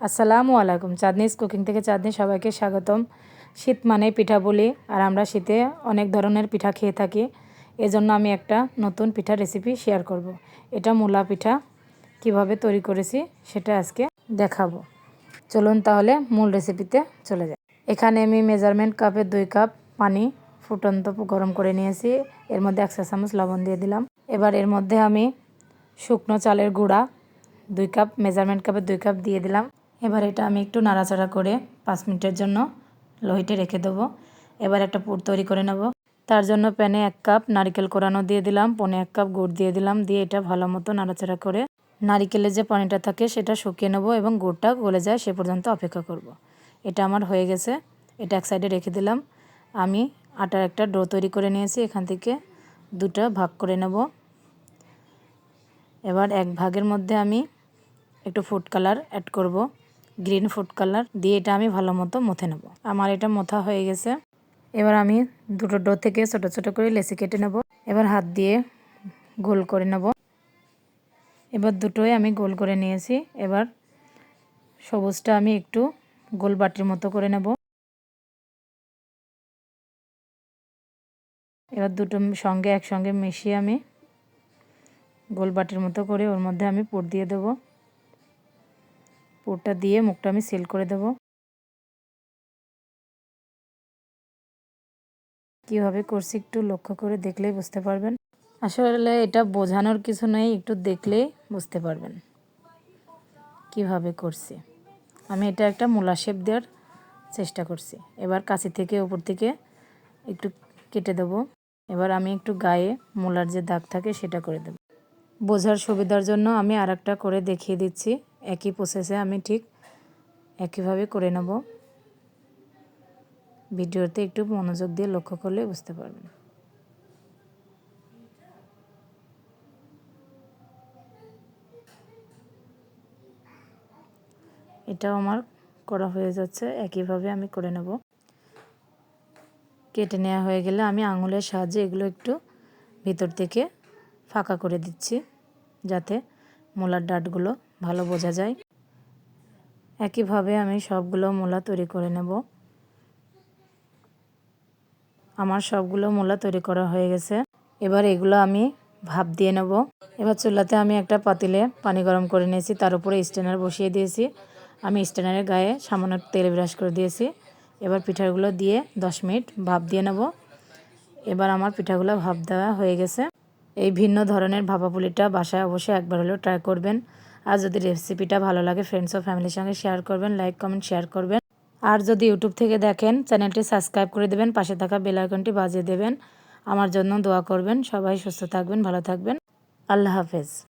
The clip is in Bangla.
আসসালামু আলাইকুম। চাঁদনিস কুকিং থেকে চাঁদনি সবাইকে স্বাগতম। শীত মানে পিঠা বলি, আর আমরা শীতে অনেক ধরনের পিঠা খেয়ে থাকি। এজন্য আমি একটা নতুন পিঠা রেসিপি শেয়ার করব। এটা মূলা পিঠা। কীভাবে তৈরি করেছি সেটা আজকে দেখাবো। চলুন তাহলে মূল রেসিপিতে চলে যাই। এখানে আমি মেজারমেন্ট কাপের দুই কাপ পানি ফুটন্ত গরম করে নিয়েছি। এর মধ্যে একশো চামচ লবণ দিয়ে দিলাম। এবার এর মধ্যে আমি শুকনো চালের গুঁড়া দুই কাপ মেজারমেন্ট কাপের দুই কাপ দিয়ে দিলাম। এবার এটা আমি একটু নাড়াচাড়া করে পাঁচ মিনিটের জন্য লোহিটে রেখে দেবো। এবার একটা পুর তৈরি করে নেব। তার জন্য প্যানে এক কাপ নারিকেল কোরানো দিয়ে দিলাম, পনে এক কাপ গুড় দিয়ে দিলাম, দিয়ে এটা ভালো মতো নাড়াচাড়া করে নারিকেলের যে পানিটা থাকে সেটা শুকিয়ে নেব এবং গুড়টা গলে যায় সে পর্যন্ত অপেক্ষা করব। এটা আমার হয়ে গেছে। এটা এক সাইডে রেখে দিলাম। আমি আটার একটা ডো তৈরি করে নিয়েছি, এখান থেকে দুটো ভাগ করে নেব। এবার এক ভাগের মধ্যে আমি একটু ফুড কালার অ্যাড করব। গ্রিন ফুড কালার দিয়ে এটা আমি ভালো মতো মথে নেব। আমার এটা মথা হয়ে গেছে। এবার আমি দুটো ডো থেকে ছোট ছোট করে লেসি কেটে নেব। এবার হাত দিয়ে গোল করে নেব। এবার দুটোই আমি গোল করে নিয়েছি। এবার সবুজটা আমি একটু গোল বাটির মতো করে নেব। এবার দুটো সঙ্গে একসঙ্গে মিশিয়ে আমি গোল বাটির মতো করে ওর মধ্যে আমি পুর দিয়ে দেবো। পুরটা দিয়ে মুখটা আমি সেল করে দেব। কীভাবে করছি একটু লক্ষ্য করে দেখলেই বুঝতে পারবেন। আসলে এটা বোঝানোর কিছু নেই, একটু দেখলেই বুঝতে পারবেন কীভাবে করছি। আমি এটা একটা মূলা শেপ দেওয়ার চেষ্টা করছি। এবার কাছি থেকে উপর থেকে একটু কেটে দেব। এবার আমি একটু গায়ে মূলার যে দাগ থাকে সেটা করে দেব। বোঝার সুবিধার জন্য আমি আর করে দেখিয়ে দিচ্ছি। একই প্রসেসে আমি ঠিক একইভাবে করে নেব। ভিডিওতে একটু মনোযোগ দিয়ে লক্ষ্য করলে বুঝতে পারবেন। এটাও আমার করা হয়ে যাচ্ছে, একইভাবে আমি করে নেব। কেটে নেওয়া হয়ে গেলে আমি আঙুলের সাহায্যে এগুলো একটু ভিতর থেকে ফাঁকা করে দিচ্ছি, যাতে মূলার ডাটগুলো ভালো বোঝা যায়। একইভাবে আমি সবগুলো মূলা তৈরি করে নেব। আমার সবগুলো মূলা তৈরি করা হয়ে গেছে। এবার এগুলো আমি ভাপ দিয়ে নেব। এবার চুলাতে আমি একটা পাতিলে পানি গরম করে নিয়েছি। তার উপরে স্ট্যান্ডার বসিয়ে দিয়েছি। আমি স্ট্যান্ডারের গায়ে সামান্য তেল ব্রাশ করে দিয়েছি। এবার পিঠাগুলো দিয়ে দশ মিনিট ভাপ দিয়ে নেব। এবার আমার পিঠাগুলো ভাপ দেওয়া হয়ে গেছে। এই ভিন্ন ধরনের ভাপাপুলিটা বাসায় অবশ্যই একবার হলেও ট্রাই করবেন। আর যদি রেসিপিটা ভালো লাগে ফ্রেন্ডস ও ফ্যামিলির সঙ্গে শেয়ার করবেন লাইক কমেন্ট শেয়ার করবেন। আর যদি ইউটিউব থেকে দেখেন চ্যানেলটি সাবস্ক্রাইব করে দেবেন, পাশে থাকা বেল আইকনটি বাজিয়ে দেবেন। আমার জন্য দোয়া করবেন। সবাই সুস্থ থাকবেন, ভালো থাকবেন। আল্লাহ হাফেজ।